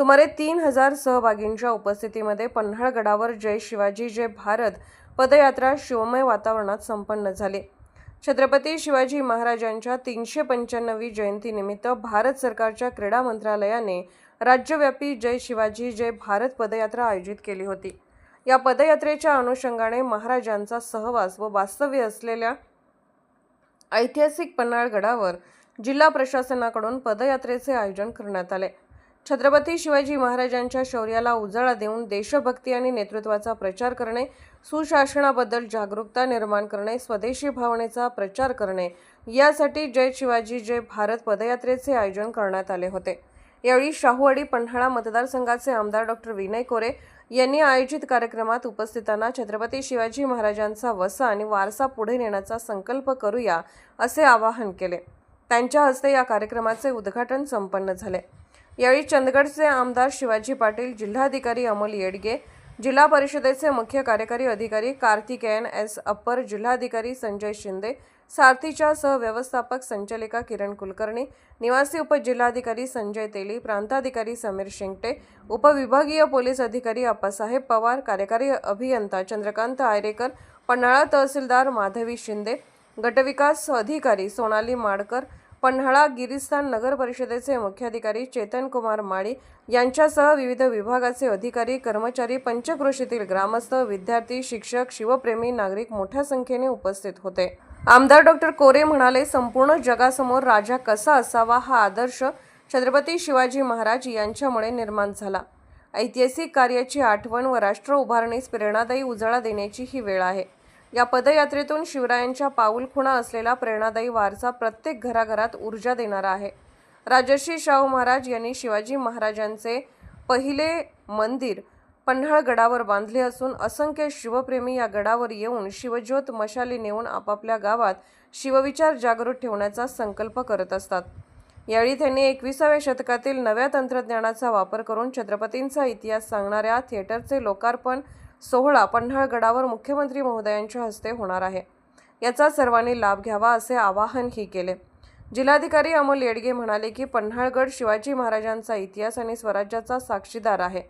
सुमारे तीन हजार सहभागींच्या उपस्थितीमध्ये पन्हाळगडावर जय शिवाजी जय भारत पदयात्रा शिवमय वातावरणात संपन्न झाली. छत्रपती शिवाजी महाराजांच्या तीनशे पंच्याण्णवी जयंतीनिमित्त भारत सरकारच्या क्रीडा मंत्रालयाने राज्यव्यापी जय शिवाजी जय भारत पदयात्रा आयोजित केली होती. या पदयात्रेच्या अनुषंगाने महाराजांचा सहवास व वास्तव्य असलेल्या ऐतिहासिक पन्हाळगडावर जिल्हा प्रशासनाकडून पदयात्रेचे आयोजन करण्यात आले. छत्रपती शिवाजी महाराजांच्या शौर्याला उजाळा देऊन देशभक्ती आणि नेतृत्वाचा प्रचार करणे सुशासनाबद्दल जागरूकता निर्माण करणे स्वदेशी भावनेचा प्रचार करणे यासाठी जय शिवाजी जय भारत पदयात्रेचे आयोजन करण्यात आले होते. यावेळी शाहूवाडी पन्हाळा मतदारसंघाचे आमदार डॉक्टर विनय कोरे यांनी आयोजित कार्यक्रमात उपस्थितांना छत्रपती शिवाजी महाराजांचा वसा आणि वारसा पुढे नेण्याचा संकल्प करूया असे आवाहन केले. त्यांच्या हस्ते या कार्यक्रमाचे उद्घाटन संपन्न झाले. यावेळी चंदगडचे आमदार शिवाजी पाटील जिल्हाधिकारी अमोल येडगे जिल्हा परिषदेचे मुख्य कार्यकारी अधिकारी कार्तिकेयन एस अप्पर जिल्हाधिकारी संजय शिंदे सारथीच्या सहव्यवस्थापक संचालिका किरण कुलकर्णी निवासी उपजिल्हाधिकारी संजय तेली प्रांताधिकारी समीर शिंगटे उपविभागीय पोलीस अधिकारी अप्पासाहेब पवार कार्यकारी अभियंता चंद्रकांत आयरेकर पन्हाळा तहसीलदार माधवी शिंदे गटविकास अधिकारी सोनाली माडकर पन्हाळा गिरिस्थान नगर परिषदेचे मुख्याधिकारी चेतन कुमार माळी यांच्यासह विविध विभागाचे अधिकारी कर्मचारी पंचक्रोशीतील ग्रामस्थ विद्यार्थी शिक्षक शिवप्रेमी नागरिक मोठ्या संख्येने उपस्थित होते. आमदार डॉक्टर कोरे म्हणाले संपूर्ण जगासमोर राजा कसा असावा हा आदर्श छत्रपती शिवाजी महाराज यांच्यामुळे निर्माण झाला. ऐतिहासिक कार्याची आठवण व राष्ट्र उभारणीस प्रेरणादायी उजाळा देण्याची ही वेळ आहे. या पदयात्रेतून शिवरायांच्या पाऊलखुणा असलेला प्रेरणादायी वारसा प्रत्येक घराघरात ऊर्जा देणारा आहे. राजर्षी शाहू महाराज यांनी शिवाजी महाराजांचे पहिले मंदिर पन्हाळ गडावर बांधले असून असंख्य शिवप्रेमी या गडावर येऊन शिवज्योत मशाली नेऊन आपापल्या गावात शिवविचार जागृत ठेवण्याचा संकल्प करत असतात. यावेळी त्यांनी एकविसाव्या शतकातील नव्या तंत्रज्ञानाचा वापर करून छत्रपतींचा इतिहास सांगणाऱ्या थिएटरचे लोकार्पण सोहळा पन्हाळगडावर मुख्यमंत्री महोदयांच्या हस्ते होणार आहे. याचा सर्वांनी लाभ घ्यावा असे आवाहनही केले. जिल्हाधिकारी अमोल येडगे म्हणाले की पन्हाळगड शिवाजी महाराजांचा इतिहास आणि स्वराज्याचा साक्षीदार आहे.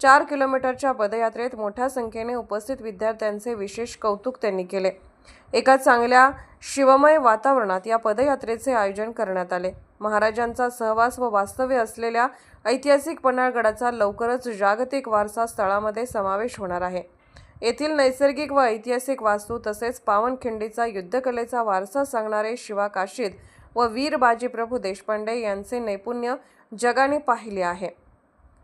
चार किलोमीटरच्या पदयात्रेत मोठ्या संख्येने उपस्थित विद्यार्थ्यांचे विशेष कौतुक त्यांनी केले. एका चांगल्या शिवमय वातावरणात या पदयात्रेचे आयोजन करण्यात आले. महाराजांचा सहवास व वास्तव्य असलेल्या ऐतिहासिक पन्हाळगडाचा लवकरच जागतिक वारसा स्थळामध्ये समावेश होणार आहे. येथील नैसर्गिक व ऐतिहासिक वास्तू तसेच पावनखिंडीचा युद्धकलेचा वारसा सांगणारे शिवा काशीद व वीर बाजीप्रभू देशपांडे यांचे नैपुण्य जगाने पाहिले आहे.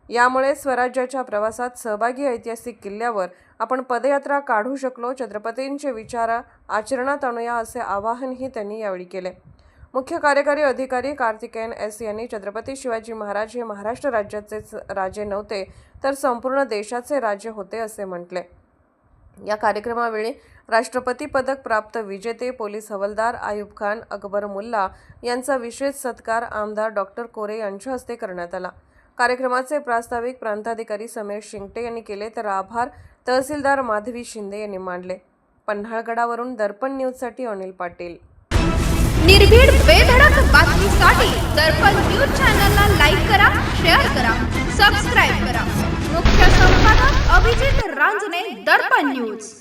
यामुळे स्वराज्याच्या प्रवासात सहभागी ऐतिहासिक किल्ल्यावर आपण पदयात्रा काढू शकलो. छत्रपतींचे विचार आचरणात आणूया असे आवाहनही त्यांनी यावेळी केले. मुख्य कार्यकारी अधिकारी कार्तिकेयन एस यांनी छत्रपती शिवाजी महाराज हे महाराष्ट्र राज्याचेच राजे नव्हते तर संपूर्ण देशाचे राजे होते असे म्हटले. या कार्यक्रमावेळी राष्ट्रपती पदक प्राप्त विजेते पोलीस हवालदार आयुब खान अकबर मुल्ला यांचा विशेष सत्कार आमदार डॉक्टर कोरे यांच्या हस्ते करण्यात आला. कार्यक्रमाचे प्रास्ताविक प्रांताधिकारी समीर शिंगटे यांनी केले तर आभार. तहसीलदार माधवी शिंदे यांनी मांडले. पन्हाळगडावरून दर्पण न्यूजसाठी अनिल पाटील. निर्भीड बेधडक बातमीसाठी दर्पण न्यूज चॅनलला लाईक करा शेअर करा सबस्क्राईब करा. मुख्य संपादक अभिजित रांजने दर्पण न्यूज.